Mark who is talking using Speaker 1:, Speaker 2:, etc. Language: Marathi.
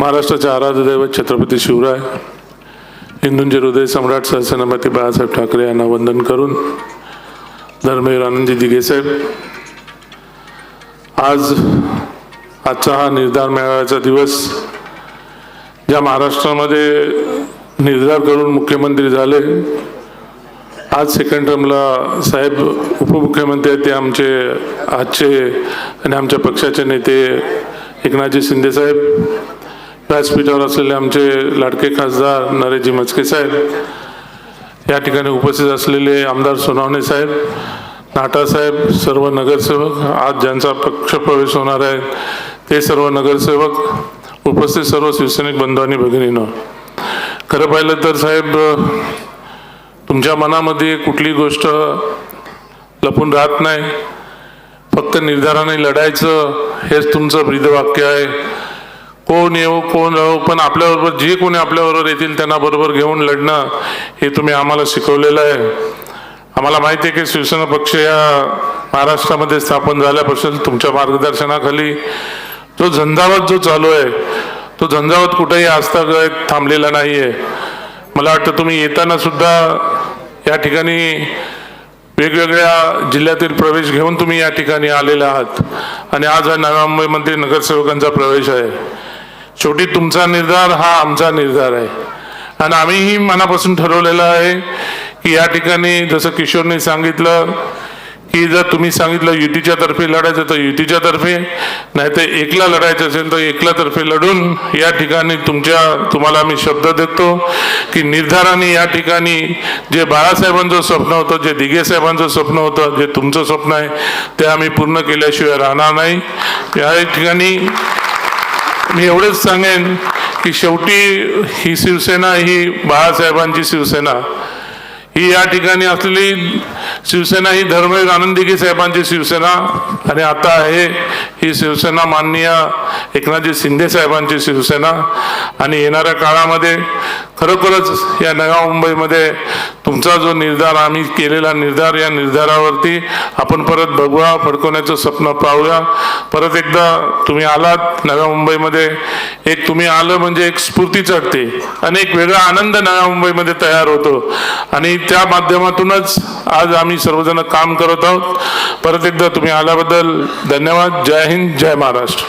Speaker 1: महाराष्ट्राचे आराध्य दैवत छत्रपती शिवराय हिंदूंचे हृदय सम्राट सहसेनापती बाळासाहेब ठाकरे यांना वंदन करून धर्मवीर आनंदजी दिगेसाहेब आज आजचा हा निर्धार मेळाव्याचा दिवस ज्या महाराष्ट्रामध्ये निर्धार करून मुख्यमंत्री झाले आज सेकंड टर्मला साहेब उपमुख्यमंत्री आहेत ते आमचे आजचे आणि आमच्या पक्षाचे नेते एकनाथजी शिंदेसाहेब व्यासपीठावर असलेले आमचे लाडके खासदार नरेशजी मचके साहेब या ठिकाणी उपस्थित असलेले आमदार सोनावणे साहेब नाटा साहेब सर्व नगरसेवक आज ज्यांचा पक्षप्रवेश होणार आहे ते सर्व नगरसेवक उपस्थित सर्व शिवसैनिक बंधू आणि भगिनीनं. खरं पाहिलं तर साहेब तुमच्या मनामध्ये कुठली गोष्ट लपून राहत नाही? फक्त निर्धाराने लढायचं हेच तुमचं ब्रीदवाक्य आहे. कोण येऊ कोण राहू पण आपल्याबरोबर जे कोणी आपल्याबरोबर येतील त्यांना बरोबर घेऊन लढणं हे तुम्ही आम्हाला शिकवलेलं आहे. आम्हाला माहिती आहे की शिवसेना पक्ष या महाराष्ट्रामध्ये स्थापन झाल्यापासून तुमच्या मार्गदर्शनाखाली जो झंझावत जो चालू आहे तो झंझावत कुठेही आस्थागत थांबलेला नाही आहे मला वाटतं तुम्ही येताना सुद्धा या ठिकाणी वेगवेगळ्या जिल्ह्यातील प्रवेश घेऊन तुम्ही या ठिकाणी आलेले आहात. आणि आज हा नव्या मुंबईमध्ये नगरसेवकांचा प्रवेश आहे. शेवटी तुमचा निर्धार हा आमचा निर्धार आहे. आणि आम्हीही मनापासून ठरवलेलं आहे की या ठिकाणी जसं किशोरने सांगितलं की जर तुम्ही सांगितलं युतीच्या तर्फे लढायचं तर युतीच्या तर्फे. नाही तर एकला लढायचं असेल तर एकला तर्फे लढून या ठिकाणी तुमच्या तुम्हाला मी शब्द देतो की निर्धाराने या ठिकाणी जे बाळासाहेबांचं स्वप्न होतं जे दिघे साहेबांचं स्वप्न होतं जे तुमचं स्वप्न आहे ते आम्ही पूर्ण केल्याशिवाय राहणार नाही. या ठिकाणी मी एवढंच सांगेन की शेवटी ही शिवसेना ही बाळासाहेबांची शिवसेना ही या ठिकाणी असलेली शिवसेना ही धर्मवीर आनंदिकी साहेबांची शिवसेना आणि आता आहे ही शिवसेना माननीय एकनाथजी शिंदे साहेबांची शिवसेना. आणि येणाऱ्या काळामध्ये खरोखरच या नव्या मुंबईमध्ये तुमचा जो निर्धार आम्ही केलेला निर्धार या निर्धारावरती आपण परत भगवा फडकवण्याचं स्वप्न पाहूया. परत एकदा तुम्ही आलात नव्या मुंबईमध्ये. एक तुम्ही आलं म्हणजे एक स्फूर्ती चढते. आणि एक वेगळा आनंद नव्या मुंबईमध्ये तयार होतो. आणि त्या माध्यमातूनच आज आम्ही सर्वजण काम करत आहोत. परत एकदा तुम्ही आल्याबद्दल धन्यवाद. जय हिंद जय महाराष्ट्र.